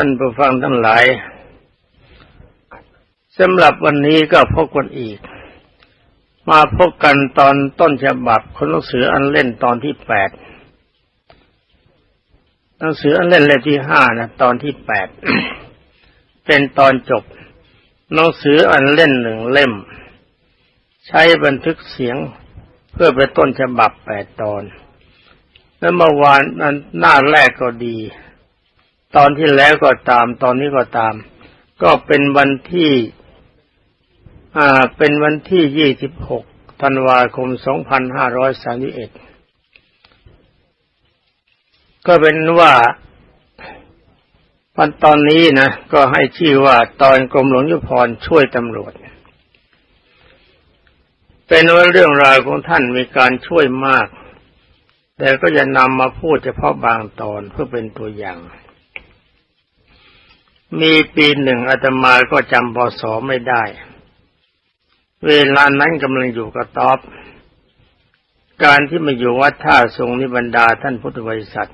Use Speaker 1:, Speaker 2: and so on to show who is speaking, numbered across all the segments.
Speaker 1: ท่านผู้ฟังทั้งหลายสำหรับวันนี้ก็พบกันอีก มาพบกันตอนต้นฉบับคนหนังสืออันเล่นตอนที่แปดหนังสืออันเล่นเล่มที่ห้านะตอนที่แปดเป็นตอนจบหนังสืออันเล่นหนึ่งเล่ม ใช้บันทึกเสียงเพื่อเป็นต้นฉบับแปดตอน แล้วเมื่อวานนั้นหน้าแรกก็ดี ตอนที่แล้วก็ตาม ตอนนี้ก็ตาม ก็เป็นวันที่ อ่า เป็นวันที่ยี่สิบหกธันวาคมสองพันห้าร้อยสามสิบเอ็ดก็เป็นว่าวันตอนนี้นะก็ให้ชื่อว่าตอนกรมหลวงยุพรช่วยตำรวจ เป็นว่าเรื่องราวของท่านมีการช่วยมาก แต่ก็จะนำมาพูดเฉพาะบางตอนเพื่อเป็นตัวอย่าง มีปีหนึ่งอาตมาก็จำพศไม่ได้ เวลานั้นกำลังอยู่กับตอบ การที่มาอยู่วัดท่าทรงนิบรรดาท่านพุทธบริษัท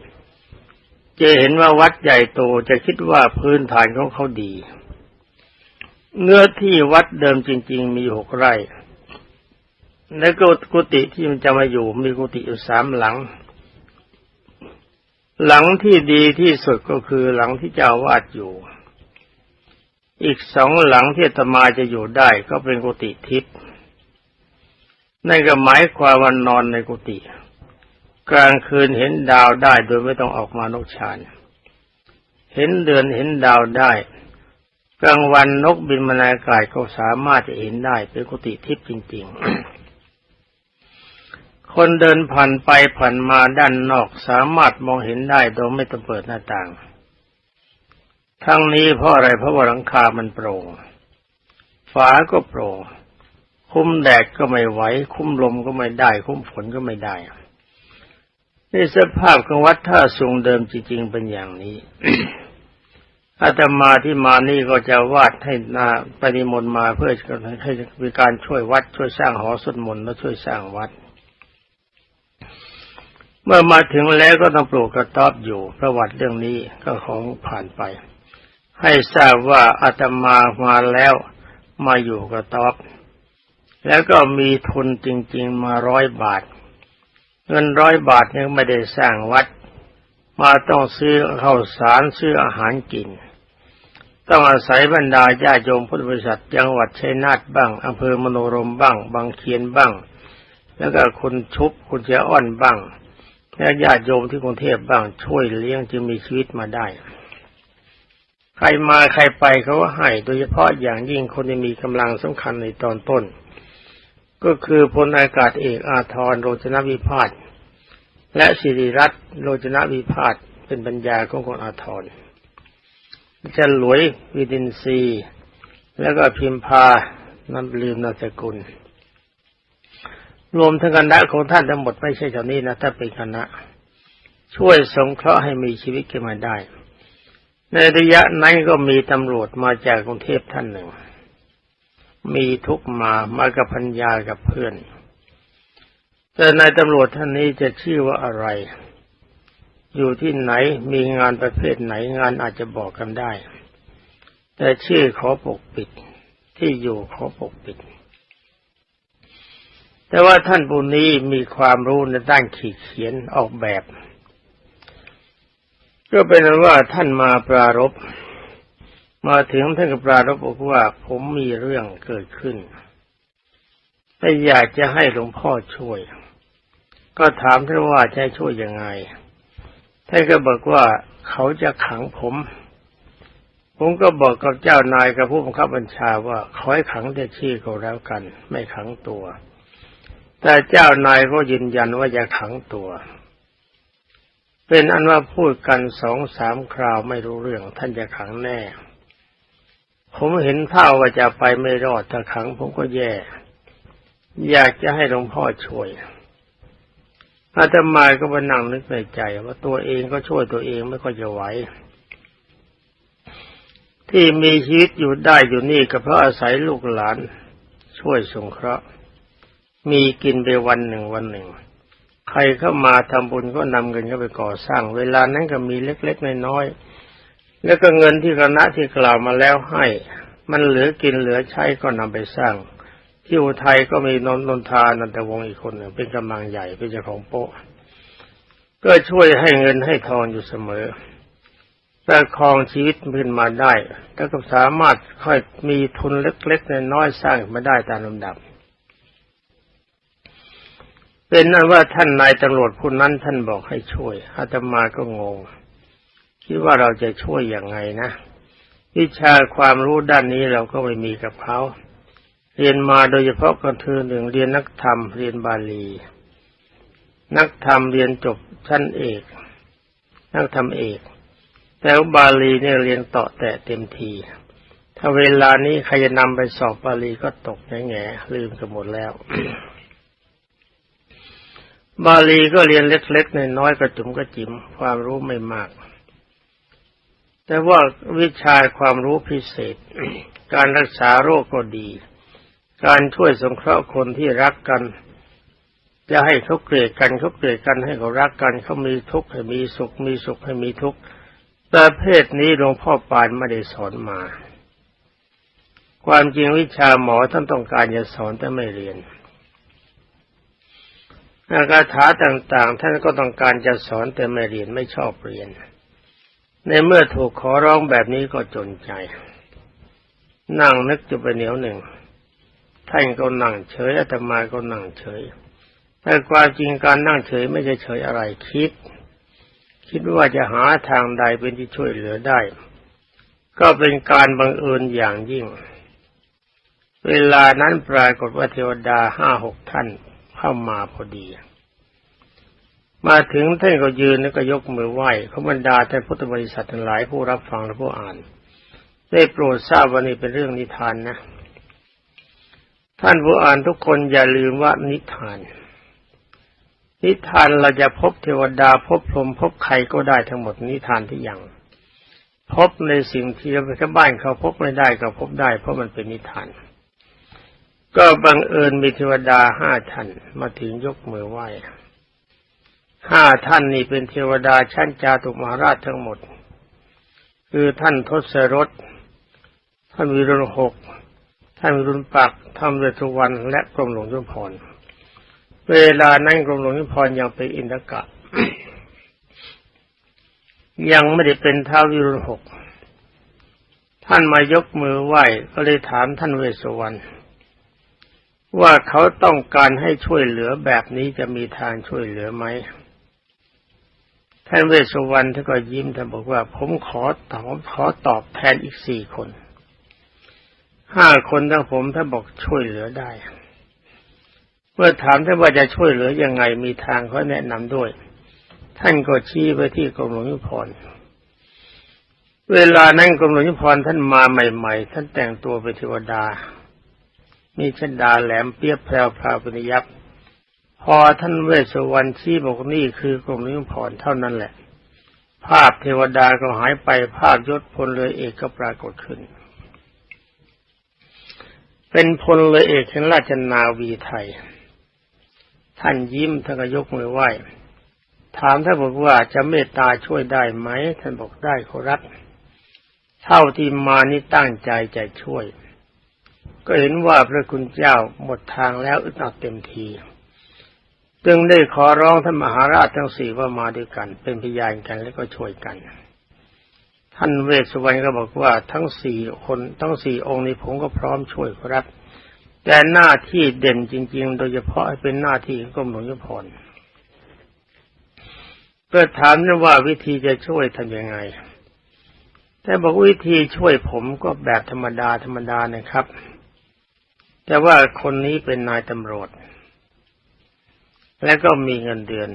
Speaker 1: จะเห็นว่าวัดใหญ่โตจะคิดว่าพื้นฐานของเขาดี เนื้อที่วัดเดิมจริง ๆ มีหกไร่ และก็กุฏิที่มันจะมาอยู่มีกุฏิอยู่สามหลัง หลังที่ดีที่สุดก็คือหลังที่เจ้าวาดอยู่ อีกสองหลังที่ตมาจะอยู่ได้ก็เป็นกุฏิทิพย์นั่นก็หมายความว่านอนในกุฏิกลางคืนเห็นดาวได้โดยไม่ต้องออกมานกชานเห็นเดือนเห็นดาวได้ กลางวันนกบินมาในอากาศก็สามารถจะเห็นได้เป็นกุฏิทิพย์จริง ๆ คนเดินผ่านไปผ่านมาด้านนอกสามารถมองเห็นได้โดยไม่ต้องเปิดหน้าต่าง ทั้งนี้เพราะอะไรเพราะว่าหลังคามันโปร่ง ฝาก็โปร่ง คุ้มแดดก็ไม่ไหว คุ้มลมก็ไม่ได้ คุ้มฝนก็ไม่ได้ในสภาพของวัดท่าสูงเดิมจริงๆเป็นอย่างนี้อาตมาที่มานี่ก็จะวาดให้นาปฏิมนมาเพื่อให้มีการช่วยวัด ช่วยสร้างหอสวดมนต์และช่วยสร้างวัด เมื่อมาถึงแล้วก็ต้องปลูกกระต๊อบอยู่ ประวัติเรื่องนี้ก็ของผ่านไป ให้ทราบว่าอาตมามาแล้วมาอยู่กระต๊อบแล้วก็มีทุนจริง ๆ มาร้อยบาท เงินร้อยบาทยังไม่ได้สร้างวัด มาต้องซื้อข้าวสารซื้ออาหารกิน ต้องอาศัยบรรดาญาโยมพุทธบริษัทจังหวัดชัยนาทบ้างอำเภอมโนรมบ้าง บางเคียนบ้าง แล้วก็คุณชุบคุณเจ้าอ้อนบ้างและญาติโยมที่กรุงเทพบ้างช่วยเลี้ยงจึงมีชีวิตมาได้ ใครมาใครไปเขาก็ให้โดยเฉพาะอย่างยิ่งคนที่มีกำลังสำคัญในตอนต้น ก็คือพลอากาศเอกอาทรโรจนวิพาทและสิริรัตน์โรจนวิพาทเป็นปัญญาของคนอาทรจะหลวยวิดินซีแล้วก็พิมพานำลืมนามสกุล รวมทั้งคณะของท่านทั้งหมดไม่ใช่เท่านี้นะถ้าเป็นคณะ ช่วยสงเคราะห์ให้มีชีวิตขึ้นมาได้ ในระยะนั้นก็มีตำรวจมาจากกรุงเทพท่านหนึ่ง มีทุกมามากับพัญญากับเพื่อน แต่นายตำรวจท่านนี้จะชื่อว่าอะไร อยู่ที่ไหนมีงานประเภทไหนงานอาจจะบอกกันได้ แต่ชื่อขอปกปิด ที่อยู่ขอปกปิด แต่ว่าท่านผู้นี้มีความรู้ในด้านขีดเขียนออกแบบ ก็เป็นว่าท่านมาปรารบมาถึงท่านกับปรารบบอกว่าผมมีเรื่องเกิดขึ้นแต่อยากจะให้หลวงพ่อช่วย ก็ถามท่านว่าจะช่วยยังไง ท่านก็บอกว่าเขาจะขังผม ผมก็บอกกับเจ้านายกับผู้บังคับบัญชาว่าขอให้ขังแต่ชื่อเขาแล้วกัน ไม่ขังตัว แต่เจ้านายก็ยืนยันว่าจะขังตัว เป็นอันว่าพูดกันสองสามคราวไม่รู้เรื่อง ท่านจะขังแน่ ผมเห็นท่าว่าจะไปไม่รอดถ้าขังผมก็แย่ อยากจะให้หลวงพ่อช่วยอาตมาก็มานั่งนึกในใจ ว่าตัวเองก็ช่วยตัวเองไม่ค่อยจะไหวที่มีชีวิตอยู่ได้อยู่นี่ก็เพราะอาศัยลูกหลาน ช่วยสงเคราะห์มีกินไปวันหนึ่งวันหนึ่ง ใครเข้ามาทำบุญก็นำเงินเข้าไปก่อสร้าง เวลานั้นก็มีเล็กๆน้อยๆแล้วก็เงินที่คณะที่กล่าวมาแล้วให้ มันเหลือกินเหลือใช้ก็นำไปสร้าง ที่อุทัยก็มีนนนนทานันตวงศ์อีกคนหนึ่งเป็นกำลังใหญ่เป็นเจ้าของโป๊ะก็ช่วยให้เงินให้ทองอยู่เสมอประคองชีวิตขึ้นมาได้แล้วก็สามารถค่อยมีทุนเล็กๆน้อยๆสร้างมาได้ตามลำดับ เป็นนั้นว่าท่านนายตำรวจผู้นั้นท่านบอกให้ช่วยอาตมาก็งง คิดว่าเราจะช่วยอย่างไงนะ วิชาความรู้ด้านนี้เราก็ไม่มีกับเขา เรียนมาโดยเฉพาะกันเธอหนึ่งเรียนนักธรรมเรียนบาลี นักธรรมเรียนจบชั้นเอก นักธรรมเอก แต่บาลีเนี่ยเรียนต่อแต่เต็มที ถ้าเวลานี้ใครจะนำไปสอบบาลีก็ตกแง่แง่ลืมกันหมดแล้ว บาลีก็เรียนเล็กๆน้อยๆกระจุมกระจิ๋มความรู้ไม่มาก แต่ว่าวิชาความรู้พิเศษ การรักษาโรคก็ดี การช่วยสงเคราะห์คนที่รักกัน จะให้เขาเกลียดกันเขาเกลียดกันให้เขารักกันเขามีทุกข์ให้มีสุขมีสุขให้มีทุกข์ประเภทนี้หลวงพ่อปานไม่ได้สอนมา ความจริงวิชาหมอท่านต้องการจะสอนแต่ไม่เรียน คาถาต่าง ๆ ท่านก็ต้องการจะสอนแต่ไม่เรียนไม่ชอบเรียน ในเมื่อถูกขอร้องแบบนี้ก็จนใจ นั่งนึกจะไปเหนียวหนึ่ง ท่านก็นั่งเฉยอาตมาก็นั่งเฉย แต่ความจริงการนั่งเฉยไม่ใช่เฉยอะไรคิด คิดว่าจะหาทางใดเป็นที่ช่วยเหลือได้ ก็เป็นการบังเอิญอย่างยิ่ง เวลานั้นปรากฏว่าเทวดาห้าหกท่าน เข้ามาพอดี มาถึงท่านก็ยืนแล้วก็ยกมือไหว้เขาบรรดาท่านพุทธบริษัททั้งหลายผู้รับฟังและผู้อ่าน ได้โปรดทราบว่านี่เป็นเรื่องนิทานนะ ท่านผู้อ่านทุกคนอย่าลืมว่านิทาน นิทานเราจะพบเทวดาพบพรหมพบใครก็ได้ทั้งหมดนิทานที่ยังพบในสิ่งที่ชาวบ้านเขาพบไม่ได้ก็พบได้เพราะมันเป็นนิทาน ก็บังเอิญมีเทวดาห้าท่านมาถึงยกมือไหว้ห้าท่านนี่เป็นเทวดาชั้นจาตุมหาราชทั้งหมด คือท่านทศรถท่านวิรุณหกท่านวิรุณปักท่านเวทุวันและกรมหลวงยุพรเวลานั้นกรมหลวงนิพนธ์ยังเป็นอินทกะ ยังไม่ได้เป็นท้าวิรุณหกท่านมายกมือไหว้ก็เลยถามท่านเวสสุวรรณ ว่าเขาต้องการให้ช่วยเหลือแบบนี้จะมีทางช่วยเหลือไหมท่านเวสสุวรรณท่านก็ยิ้มท่านบอกว่า ผมขอตอบขอตอบแทนอีกสี่คนห้าคนทั้งผมท่านบอกช่วยเหลือได้ เมื่อถามท่านว่าจะช่วยเหลือยังไงมีทางเขาแนะนำด้วย ท่านก็ชี้ไปที่กรมหลวงยุพรเวลานั้นกรมหลวงยุพรท่านมาใหม่ ๆ ท่านแต่งตัวเป็นเทวดา มีเชันดาแหลมเปียบแพรวพราวปนิยับพอท่านเวสวรรณชี้บอกนี่คือกรมหลวงยุพรเท่านั้นแหละ ภาพเทวดาก็หายไปภาพยศพลเรือเอกก็ปรากฏขึ้น เป็นพลเรือเอกแห่งราชนาวีไทย ท่านยิ้มท่านก็ยกมือไหว้ ถามท่านบอกว่าจะเมตตาช่วยได้ไหม ท่านบอกได้ขอรับเท่าที่มานี่ตั้งใจจะช่วย ก็เห็นว่าพระคุณเจ้าหมดทางแล้วอึดอัดเต็มทีจึงได้ขอร้องท่านมหาราชทั้งสี่ว่ามาด้วยกัน เป็นพยานกันแล้วก็ช่วยกัน ท่านเวสสุวรรณก็บอกว่าทั้งสี่คนทั้งสี่องค์นี้ผมก็พร้อมช่วยครับ แต่หน้าที่เด่นจริง ๆ โดยเฉพาะเป็นหน้าที่ของกรมหลวงยุพรก็ถามว่าวิธีจะช่วยทำยังไง แต่บอกวิธีช่วยผมก็แบบธรรมดาธรรมดานะครับ แต่ว่าคนนี้เป็นนายตำรวจ และก็มีเงินเดือน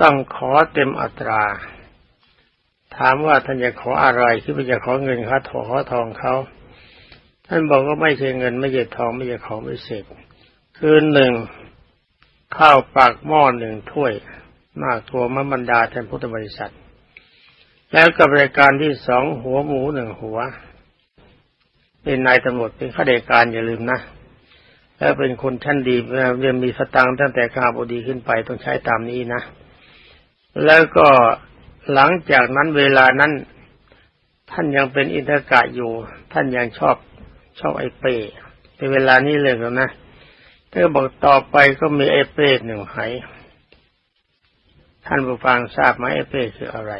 Speaker 1: ต้องขอเต็มอัตรา ถามว่าท่านจะขออะไรที่จะขอเงินค่าถอทองเขา ท่านบอกว่าไม่ใช่เงินไม่ใช่ทองไม่ใช่ของไม่เสกคือหนึ่งข้าวปากหม้อหนึ่งถ้วย มากตัวมบรรดาท่านพุทธบริษัท แล้วกับรายการที่สองหัวหมูหนึ่งหัว เป็นนายตำรวจเป็นข้าราชการอย่าลืมนะแล้วเป็นคนชั้นดีเรียนมีสตางค์ตั้งแต่ข้าบดีขึ้นไปต้องใช้ตามนี้นะ แล้วก็หลังจากนั้นเวลานั้นท่านยังเป็นอินทกะอยู่ ท่านยังชอบชอบไอ้เป้ในเวลานี้เลยแล้วนะเธอบอกต่อไปก็มีไอ้เป้หนึ่งไหท่านผู้ฟังทราบไหมไอ้เป้คืออะไร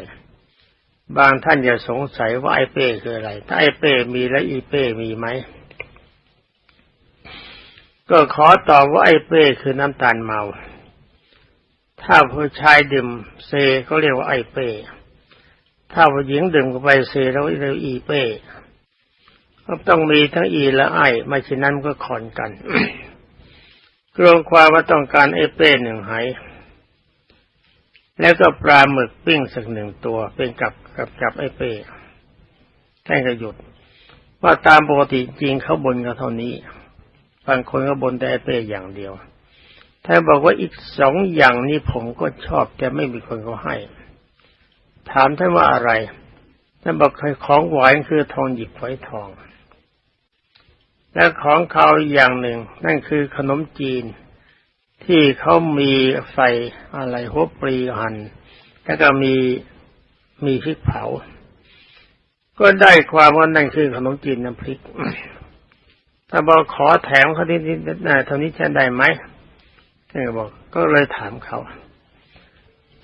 Speaker 1: บางท่านจะสงสัยว่าไอ้เป้คืออะไร ถ้าไอ้เป้มีและอีเป้มีไหม ก็ขอตอบว่าไอ้เป้คือน้ำตาลเมา ถ้าผู้ชายดื่มเซเขาเรียกว่าไอ้เป้ ถ้าผู้หญิงดื่มเข้าไปเซแล้วเรียกอีเป้ ก็ต้องมีทั้งอีและไอไม่เช่นนั้นก็ขอนกันกรงความว่าต้องการไอ้เป้หนึ่งไหแล้วก็ปลาหมึกปิ้งสักหนึ่งตัวเป็นกับ กับกับไอ้เป้ท่านก็หยุด ว่าตามปกติจริงเขาบนกันเท่านี้บางคนก็บนแต่ไอ้เป้อย่างเดียวท่านบอกว่าอีกสองอย่างนี้ผมก็ชอบแต่ไม่มีคนเขาให้ ถามท่านว่าอะไรท่านบอกของหวานคือทองหยิบฝอยทอง และของเขาอย่างหนึ่ง นั่นคือขนมจีน ที่เขามีใส่อะไรหัวปรีหันแล้วก็มี มีพริกเผา ก็ได้ความว่านั่นคือขนมจีนน้ำพริก ถ้าบอกขอแถมเขาที่นี่เท่านี้จะได้ไหมท่านก็บอก ก็เลยถามเขา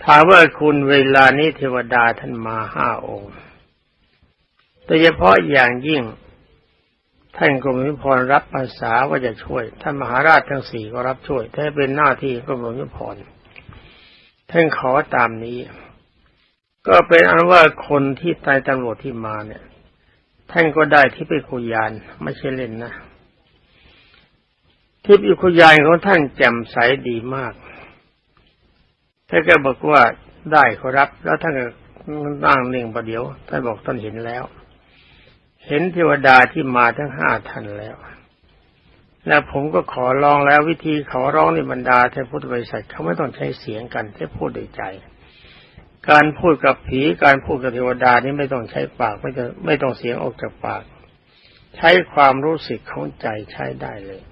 Speaker 1: ถามว่าคุณเวลานี้เทวดาท่านมาห้าองค์โดยเฉพาะอย่างยิ่ง ท่านกรมยุพรรับภาษาว่าจะช่วย ท่านมหาราชทั้งสี่ก็รับช่วยถ้าเป็นหน้าที่กรมยุพรท่านขอตามนี้ ก็เป็นอันว่าคนที่ตายตำรวจที่มาเนี่ย ท่านก็ได้ที่ไปคุยานไม่ใช่เล่นนะที่ไปคุยานของท่านแจ่มใสดีมากท่านก็บอกว่าได้ขอรับ แล้วท่านก็นั่งนิ่งประเดี๋ยว ท่านบอกท่านเห็นแล้ว เห็นเทวดาที่มาทั้งห้าท่านแล้ว แล้วผมก็ขอร้องแล้ววิธีขอร้องในบรรดาเทพุทธบริษัทเขาไม่ต้องใช้เสียงกันแค่พูดด้วยใจ การพูดกับผีการพูดกับเทวดานี่ไม่ต้องใช้ปากไม่ต้องไม่ต้องเสียงออกจากปาก ใช้ความรู้สึกของใจใช้ได้เลย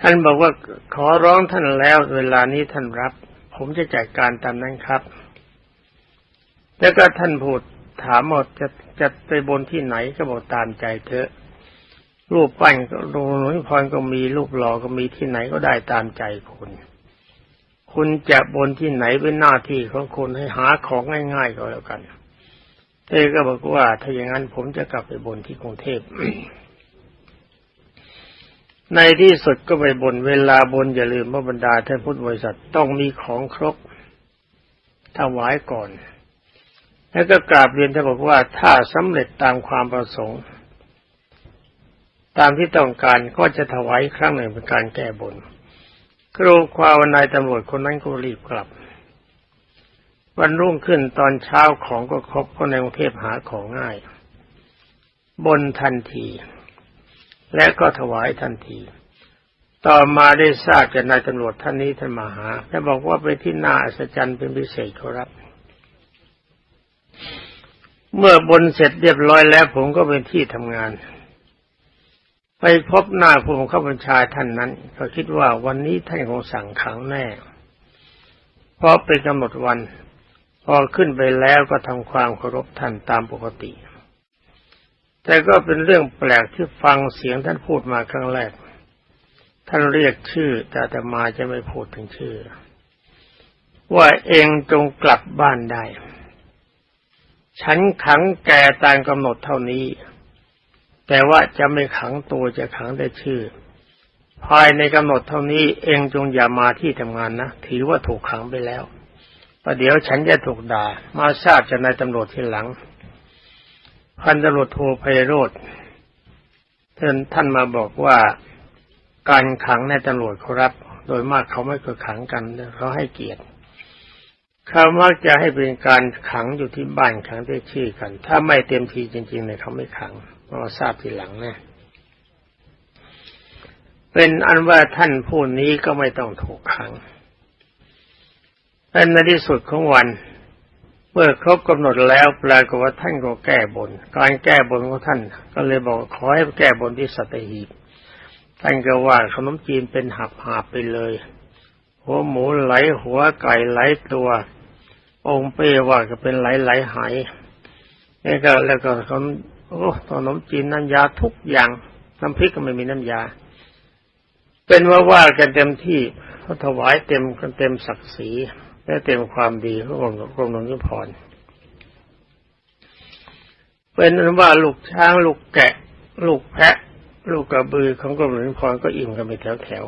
Speaker 1: ท่านบอกว่าขอร้องท่านแล้วเวลานี้ท่านรับ ผมจะจัดการตามนั้นครับ แล้วก็ท่านพูดถามหมดจะจะไปบนที่ไหนก็บอกตามใจเถอะ รูปปั้นก็หลวงหลวงพรก็มีรูปหล่อก็มีที่ไหนก็ได้ตามใจคุณ คุณจะบนที่ไหนเป็นหน้าที่ของคุณให้หาของง่ายๆก็แล้วกันเธอก็บอกว่า ถ้าอย่างนั้นผมจะกลับไปบนที่กรุงเทพในที่สุดก็ไปบนเวลาบนอย่าลืมว่าบรรดาท่านพุทธบริษัทต้องมีของครบถวายก่อน แล้วก็กราบเรียนท่านบอกว่าถ้าสำเร็จตามความประสงค์ ตามที่ต้องการก็จะถวายครั้งหนึ่งเป็นการแก้บน ครูความวันนายตำรวจคนนั้นก็รีบกลับ วันรุ่งขึ้นตอนเช้าของก็ครบเพราะในกรุงเทพหาของง่าย บนทันที และก็ถวายทันที ต่อมาได้ทราบจากนายตำรวจท่านนี้ท่านมาหา และบอกว่าไปที่นาอัศจรรย์เป็นพิเศษครับ เมื่อบนเสร็จเรียบร้อยแล้วผมก็เป็นที่ทำงาน ไปพบหน้าผู้บังคับบัญชาท่านนั้นก็คิดว่าวันนี้ท่านคงสั่งขังแน่เพราะเป็นกำหนดวัน พอขึ้นไปแล้วก็ทำความเคารพท่านตามปกติ แต่ก็เป็นเรื่องแปลกที่ฟังเสียงท่านพูดมาครั้งแรก ท่านเรียกชื่อ แต่แต่มาจะไม่พูดถึงชื่อ ว่าเองจงกลับบ้านได้ ฉันขังแกตามกำหนดเท่านี้ แต่ว่าจะไม่ขังตัวจะขังแต่ชื่อ ภายในกำหนดเท่านี้เองจงอย่ามาที่ทำงานนะ ถือว่าถูกขังไปแล้วประเดี๋ยวฉันจะถูกด่า มาทราบจากนายตำรวจทีหลัง พันตำรวจโทไพโรธท่านท่านมาบอกว่าการขังในตำรวจเขารับ โดยมากเขาไม่เคยขังกันเขาให้เกียรติเขามักจะให้เป็นการขังอยู่ที่บ้านขังได้ชื่อกัน ถ้าไม่เต็มทีจริงๆเนี่ยเขาไม่ขัง เราทราบทีหลังนะเป็นอันว่าท่านผู้นี้ก็ไม่ต้องถูกขังเป็นในที่สุดของวัน เมื่อครบกำหนดแล้วปรากฏว่าท่านก็แก้บน การแก้บนของท่าน ก็เลยบอกขอให้แก้บนที่สัตหีบท่านก็ว่าขนมจีนเป็นหับหาไปเลย หัวหมูไหลหัวไก่ไหลตัว องค์เป้ว่าก็เป็นไหลไหลหายแล้วก็แล้วก็ขน โอ้ขนมจีนน้ำยาทุกอย่างน้ำพริกก็ไม่มีน้ำยา เป็นว่าว่ากันเต็มที่เขาถวายเต็มกันเต็มศักดิ์ศรีและเต็มความดีของกรมกรมหลวงยุพรเป็นนั้นว่าลูกช้างลูกแกะ ลูกแพะ ลูกกระบือของกรมหลวงยุพรก็อิ่มกันไปแถวแถว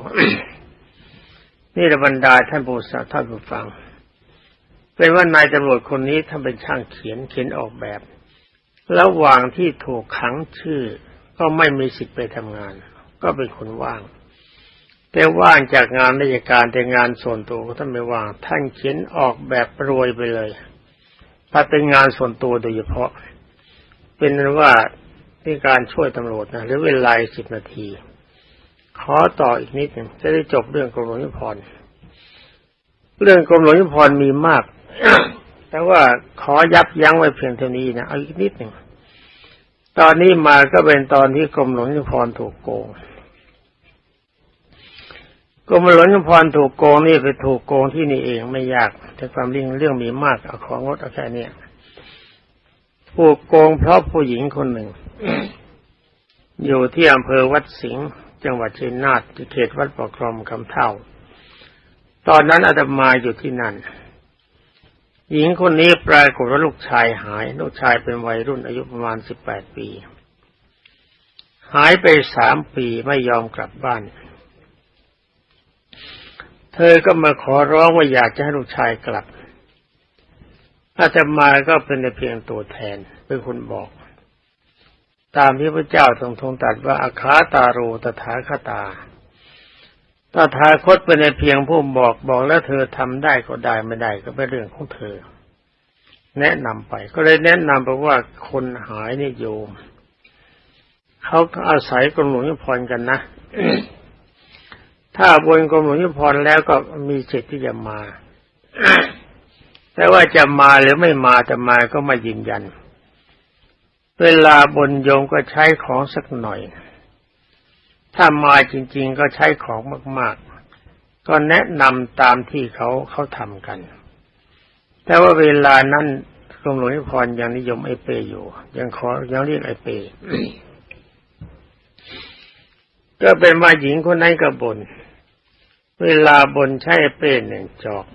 Speaker 1: ๆนี่ระบรรดาท่านผู้สัท่านผู้ฟัง เป็นว่านายตำรวจคนนี้ท่านเป็นช่างเขียนเขียนออกแบบ ระหว่างที่ถูกขังชื่อ ก็ไม่มีสิทธิ์ไปทำงาน ก็เป็นคนว่าง แต่ว่างจากงานราชการแต่งานส่วนตัวท่านไม่ว่าง ท่านเขียนออกแบบรวยไปเลย ถ้าเป็นงานส่วนตัวโดยเฉพาะ เป็นนั้นว่าที่การช่วยตำรวจนะหรือเวลาสิบนาที ขอต่ออีกนิดหนึ่งจะได้จบเรื่องกรมหลวงยุพรเรื่องกรมหลวงยุพรมีมาก แต่ว่าขอยับยั้งไว้เพียงเท่านี้นะเอาอีกนิดหนึ่งตอนนี้มาก็เป็นตอนที่กรมหลวงยุพรถูกโกงกรมหลวงยุพรถูกโกงนี่ไปถูกโกงที่นี่เองไม่ยากแต่ความเรื่องเรื่องมีมากเอาของงดเอาแค่นี้ถูกโกงเพราะผู้หญิงคนหนึ่ง อยู่ที่อำเภอวัดสิงห์จังหวัดชัยนาทที่เขตวัดปกครองคำเท่า ตอนนั้นอาตมาอยู่ที่นั่น หญิงคนนี้ปรากฏว่าลูกชายหาย ลูกชายเป็นวัยรุ่นอายุประมาณสิบแปดปี หายไปสามปีไม่ยอมกลับบ้าน เธอก็มาขอร้องว่าอยากจะให้ลูกชายกลับ อาตมาก็เป็นแต่เพียงตัวแทนเป็นคนบอก ตามที่พระเจ้าทรงทรงตรัสว่าอาคาตาโรตถาคตา ถาทาคตเป็นเพียงผู้บอกบอกแล้วเธอทำได้ก็ได้ไม่ได้ก็เป็นเรื่องของเธอ แนะนำไป ก็เลยแนะนำไปว่าคนหายนี่โยมเขาอาศัยกรมหลวงยุพรกันนะถ้าบนกรมหลวงยุพรแล้วก็มีสิทธิ์ที่จะมาแต่ว่าจะมาหรือไม่มาแต่มาก็ไม่ยืนยัน เวลาบนโยมก็ใช้ของสักหน่อย ถ้ามาจริง ๆ ก็ใช้ของมาก ๆ ก็แนะนำตามที่เขาเขาทำกัน แต่ว่าเวลานั้นกรมหลวงยุพรยังนิยมไอเปอยู่ ยังขอยังเรียกไอเปก็เป็นว่าหญิงคนนั้นก็บน เวลาบนใช้เป้หนึ่งจอก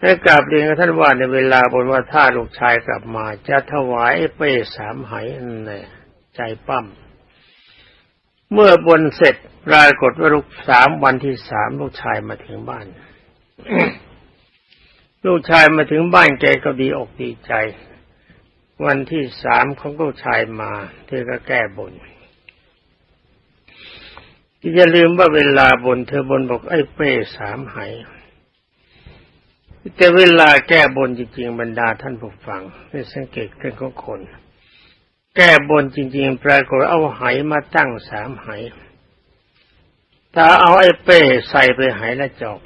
Speaker 1: ให้กราบเรียนกับท่านว่าในเวลาบนว่าถ้าลูกชายกลับมา จะถวายเป้สามไหนั่นใจปั้ม เมื่อบนเสร็จปรากฏว่าลูกสามวันที่สามลูกชายมาถึงบ้าน ลูกชายมาถึงบ้านแกก็ดีอกดีใจ วันที่สามของลูกชายมา เธอก็แก้บนอย่าลืมว่าเวลาบน เธอบนบอกไอ้เป้สามไหแต่เวลาแก้บนจริงๆบรรดาท่านผู้ฟังให้สังเกตเรื่องของคน แก้บนจริง ๆ ปรากฏเอาไหมาตั้งสามไหถ้าเอาไอ้เป้ใส่ไปไหละจอก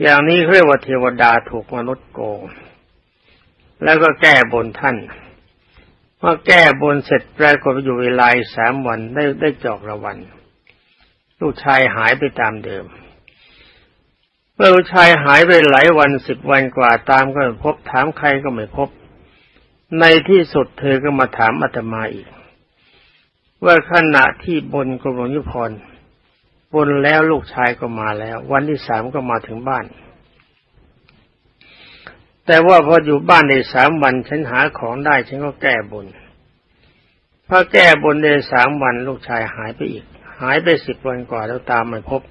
Speaker 1: อย่างนี้เรียกว่าเทวดาถูกมนุษย์โกง แล้วก็แก้บนท่านเมื่อแก้บนเสร็จปรากฏอยู่เวลาสามวันได้ได้จอกละวัน ลูกชายหายไปตามเดิม เมื่อลูกชายหายไปหลายวันสิบวันกว่าตามก็ไม่พบถามใครก็ไม่พบ ในที่สุดเธอก็มาถามอาตมาอีก ว่าขณะที่บนกรมหลวงยุพรบนแล้วลูกชายก็มาแล้ว วันที่สามก็มาถึงบ้าน แต่ว่าพออยู่บ้านได้สามวันฉันหาของได้ฉันก็แก้บนพอแก้บนได้สามวันลูกชายหายไปอีก หายไปสิบวันกว่าแล้วตามไม่พบ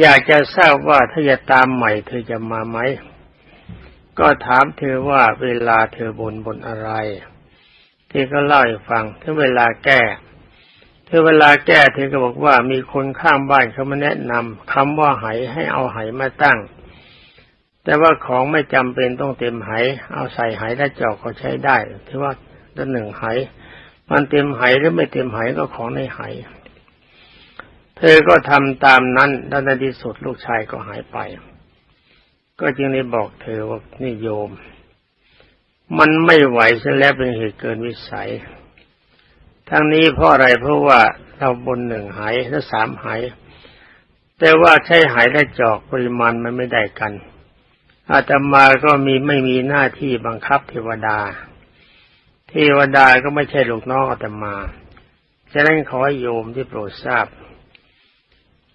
Speaker 1: อยากจะทราบว่าถ้าจะตามใหม่เธอจะมาไหม ก็ถามเธอว่าเวลาเธอบนบนอะไร เธอก็เล่าให้ฟังถึงเวลาแก้เธอเวลาแก้เธอก็บอกว่ามีคนข้างบ้านเขามาแนะนำคำว่าไหให้เอาไหมาตั้ง แต่ว่าของไม่จำเป็นต้องเต็มไหเอาใส่ไหและจอกก็ใช้ได้ถือว่าด้านหนึ่งไหมันเต็มไหหรือไม่เต็มไหก็ของในไหเธอก็ทำตามนั้นแล้วในที่สุดลูกชายก็หายไป ก็จึงได้บอกเธอว่านี่โยม มันไม่ไหวซะแล้วเป็นเหตุเกินวิสัย ทั้งนี้เพราะอะไรเพราะว่าเราบนหนึ่งหายและสามหาย แต่ว่าใช้หายและจอกปริมาณมันไม่ได้กัน อาตมาก็มีไม่มีหน้าที่บังคับเทวดา เทวดาก็ไม่ใช่ลูกน้องอาตมาฉะนั้นขอโยมที่โปรดทราบ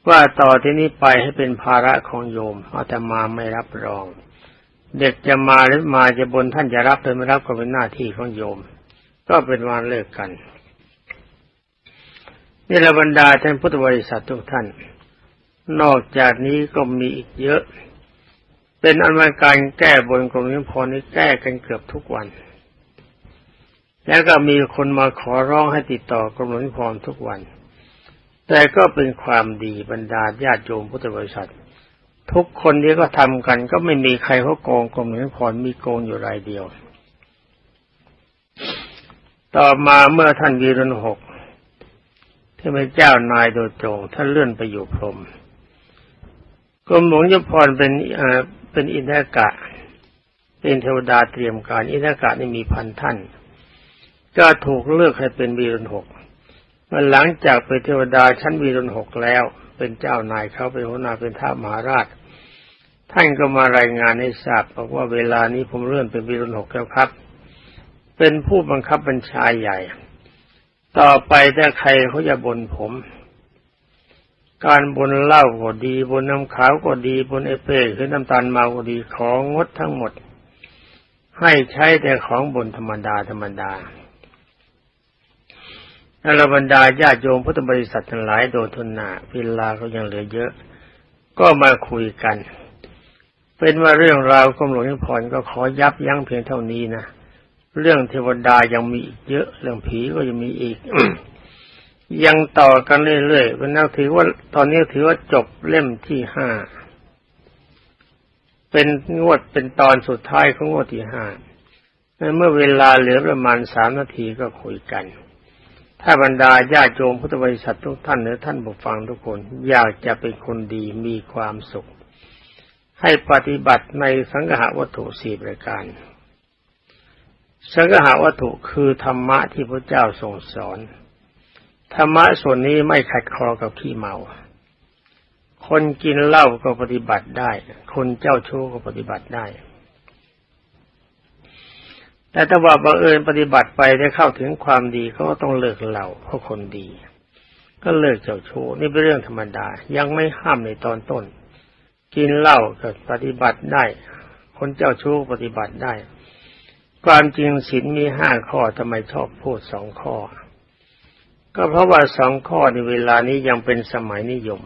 Speaker 1: ว่าต่อที่นี้ไปให้เป็นภาระของโยมอาตมาไม่รับรอง เด็กจะมาหรือมาจะบนท่านจะรับหรือไม่รับก็เป็นหน้าที่ของโยม ก็เป็นวันเลิกกันนี่ละบรรดาท่านพุทธบริษัททุกท่าน นอกจากนี้ก็มีอีกเยอะ เป็นอันว่าการแก้บนกรมนิพนธ์นี้แก้กันเกือบทุกวัน แล้วก็มีคนมาขอร้องให้ติดต่อกรมนิพนธ์ทุกวัน แต่ก็เป็นความดีบรรดาญาติโยมพุทธบริษัท ทุกคนที่ก็ทำกัน ก็ไม่มีใครเขาโกงกรมนิพนธ์มีโกงอยู่รายเดียว ต่อมาเมื่อท่านวีรนหกที่เป็นเจ้านายโดยตรงท่านเลื่อนไปอยู่พรมกรมหลวงยมพรเป็นเอ่อเป็นอินทกะ เป็นเทวดาเตรียมการอินทกะนี่มีพันท่าน ก็ถูกเลือกให้เป็นวีรนหก มื่อหลังจากเป็นเทวดาชั้นวีรนหกแล้ว เป็นเจ้านายเขาเป็นหัวหน้าเป็นท้ามหาราช ท่านก็มารายงานให้ทราบบอกว่าเวลานี้ผมเลื่อนเป็นวีรนหกแล้วครับ เป็นผู้บังคับบัญชาใหญ่ ต่อไปถ้าใครเขาจะบ่นผม การบนเหล้าก็ดีบนน้ำขาวก็ดีบนเอเป้คือน้ำตาลเมาก็ดีของงดทั้งหมด ให้ใช้แต่ของบนธรรมดาธรรมดา และบรรดาญาติโยมพุทธบริษัททั้งหลายโดยทุนนาเวลาก็ยังเหลือเยอะ ก็มาคุยกัน เป็นว่าเรื่องราวกรมหลวงนิพนธ์ก็ขอยับยั้งเพียงเท่านี้นะเรื่องเทวดายังมีอีกเยอะ เรื่องผีก็ยังมีอีก ยังต่อกันเรื่อยๆวันนี้ถือว่าตอนนี้ถือว่าจบเล่มที่ห้าเป็นงวดเป็นตอนสุดท้ายของงวดที่ห้าเมื่อเวลาเหลือประมาณสามนาทีก็คุยกัน ถ้าบรรดาญาติโยมพุทธบริษัททุกท่านหรือท่านผู้ฟังทุกคน อยากจะเป็นคนดีมีความสุข ให้ปฏิบัติในสังหาวัตถุสี่ประการ สังหาวัตถุคือธรรมะที่พระเจ้าทรงสอน ธรรมะส่วนนี้ไม่ขัดคอกับขี้เมา คนกินเหล้าก็ปฏิบัติได้ คนเจ้าชู้ก็ปฏิบัติได้ แต่ถ้าว่าบังเอิญปฏิบัติไปได้เข้าถึงความดีเขาก็ต้องเลิกเหล้าเพราะคนดี ก็เลิกเจ้าชู้นี่เป็นเรื่องธรรมดา ยังไม่ห้ามในตอนต้น กินเหล้าก็ปฏิบัติได้ คนเจ้าชู้ปฏิบัติได้ ความจริงศีลมีห้าข้อทำไมชอบพูดสองข้อ ก็เพราะว่าสองข้อในเวลานี้ยังเป็นสมัยนิยม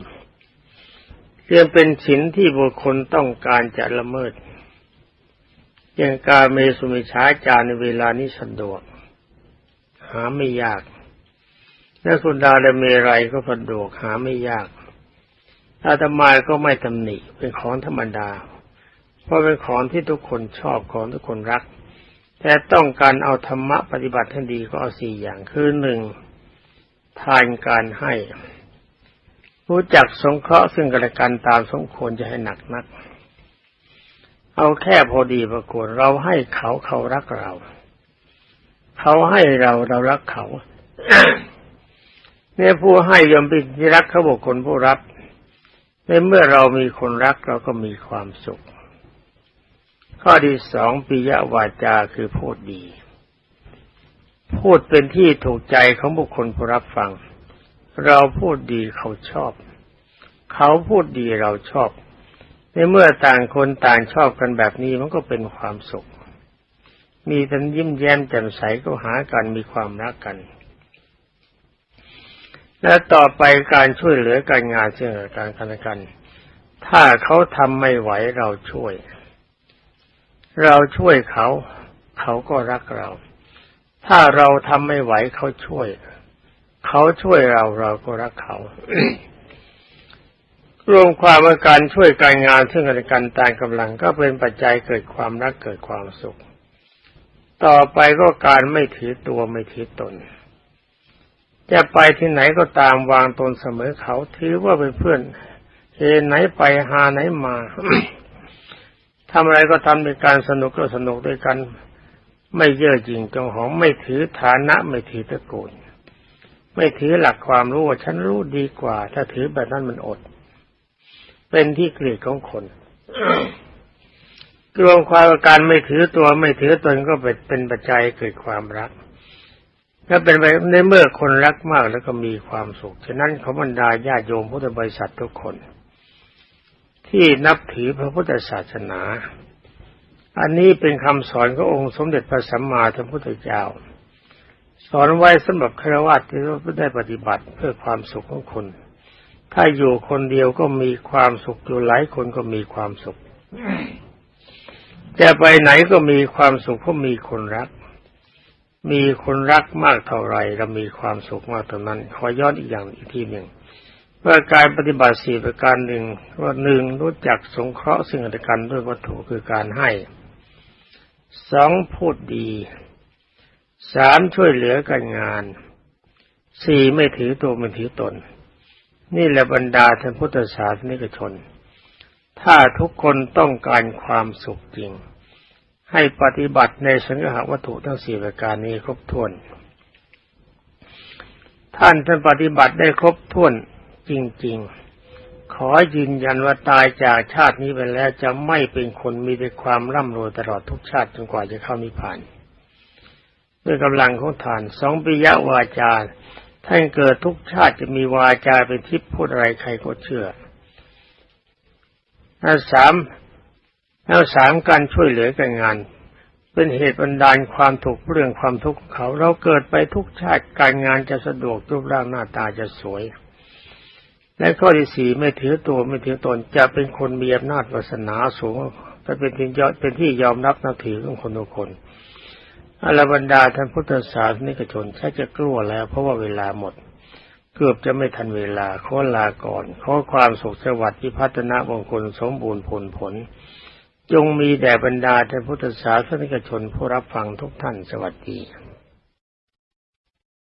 Speaker 1: เรียงเป็นศีลที่บุคคลต้องการจะละเมิด อย่างการเมสุมิชาจารในเวลานี้สะดวก หาไม่ยากนักสุดาและเมรัยก็สะดวกหาไม่ยากอาตมาก็ไม่ตำหนิเป็นของธรรมดา เพราะเป็นของที่ทุกคนชอบของทุกคนรัก แต่ต้องการเอาธรรมะปฏิบัติให้ดีก็เอาสี่อย่างคือหนึ่งทานการให้ รู้จักสงเคราะห์ซึ่งกันและกันตามสมควรจะให้หนักนัก เอาแค่พอดีประกวดเราให้เขาเขารักเรา เขาให้เราเรารักเขาเนี่ยผู้ให้ยอมเป็นที่รักเขาบุคคลผู้รับในเมื่อเรามีคนรักเราก็มีความสุข ข้อที่สองปิยวาจาคือพูดดี พูดเป็นที่ถูกใจของบุคคลผู้รับฟัง เราพูดดีเขาชอบ เขาพูดดีเราชอบ ในเมื่อต่างคนต่างชอบกันแบบนี้มันก็เป็นความสุข มีทันยิ้มแย้มแจ่มใสก็หากันมีความรักกัน และต่อไปการช่วยเหลือการงานเชื่อการกันกัน ถ้าเขาทำไม่ไหวเราช่วย เราช่วยเขา เขาก็รักเรา ถ้าเราทำไม่ไหวเขาช่วย เขาช่วยเราเราก็รักเขา รวมความว่าการช่วยการงานซึ่งกันและกันตามกำลังก็เป็นปัจจัยเกิดความรักเกิดความสุข ต่อไปก็การไม่ถือตัวไม่ถือตน จะไปที่ไหนก็ตามวางตนเสมอเขาถือว่าเป็นเพื่อนเฮไหนไปหาไหนมาทำอะไรก็ทำในการสนุกก็สนุกด้วยกัน ไม่เย่อหยิ่งจงหองไม่ถือฐานะไม่ถือตระกูลไม่ถือหลักความรู้ว่าฉันรู้ดีกว่า ถ้าถือแบบนั้นมันอด เป็นที่เกลียดของคนรวมความว่าการไม่ถือตัวไม่ถือตนก็เป็นเป็นปัจจัยเกิดความรัก ถ้าเป็นไปในเมื่อคนรักมากแล้วก็มีความสุข ฉะนั้นขอบรรดาญาโยมพุทธบริษัททุกคน ที่นับถือพระพุทธศาสนา อันนี้เป็นคำสอนขององค์สมเด็จพระสัมมาสัมพุทธเจ้า สอนไว้สำหรับฆราวาสที่ได้ปฏิบัติเพื่อความสุขของคน ถ้าอยู่คนเดียวก็มีความสุขอยู่หลายคนก็มีความสุขจะไปไหนก็มีความสุขเพราะมีคนรัก มีคนรักมากเท่าไรเรามีความสุขมากเท่านั้น ขอย้อนอีกอย่างอีกทีหนึ่งว่าการปฏิบัติสี่ประการหนึ่งว่าหนึ่งรู้จักสงเคราะห์สิ่งอัตกันด้วยวัตถุคือการให้สองพูดดีสามช่วยเหลือกันงานสี่ไม่ถือตัวไม่ถือตน นี่แหละบรรดาท่านพุทธศาสนิกชน ถ้าทุกคนต้องการความสุขจริง ให้ปฏิบัติในสังหาวัตถุทั้งสี่ประการนี้ครบถ้วน ท่านท่านปฏิบัติได้ครบถ้วนจริง ๆ ขอยืนยันว่าตายจากชาตินี้ไปแล้วจะไม่เป็นคนมีแต่ความร่ำรวยตลอดทุกชาติจนกว่าจะเข้านิพพานด้วยกำลังของฐานสองปิยวาจา ท่านเกิดทุกชาติจะมีวาจาเป็นทิพย์พูดอะไรใครก็เชื่อแล้วสามแล้วสามการช่วยเหลือกันงาน เป็นเหตุบันดาลความถูกเรื่องความทุกข์เขาเราเกิดไปทุกชาติการงานจะสะดวกรูปร่างหน้าตาจะสวย และข้อที่สี่ไม่ถือตัวไม่ถือตนจะเป็นคนมีอำนาจวาสนาสูงจะเป็นที่ยอเป็นที่ยอมรับนับถือของคนทุกคน อรบรรดาท่านพุทธศาสนิกชนใช้จะกลัวแล้ว เพราะว่าเวลาหมด เกือบจะไม่ทันเวลาขอลาก่อน ขอความสุขสวัสดิ์พิพัฒนามงคลสมบูรณ์ผลผล จงมีแด่บรรดาท่านพุทธศาสนิกชนผู้รับฟังทุกท่านสวัสดี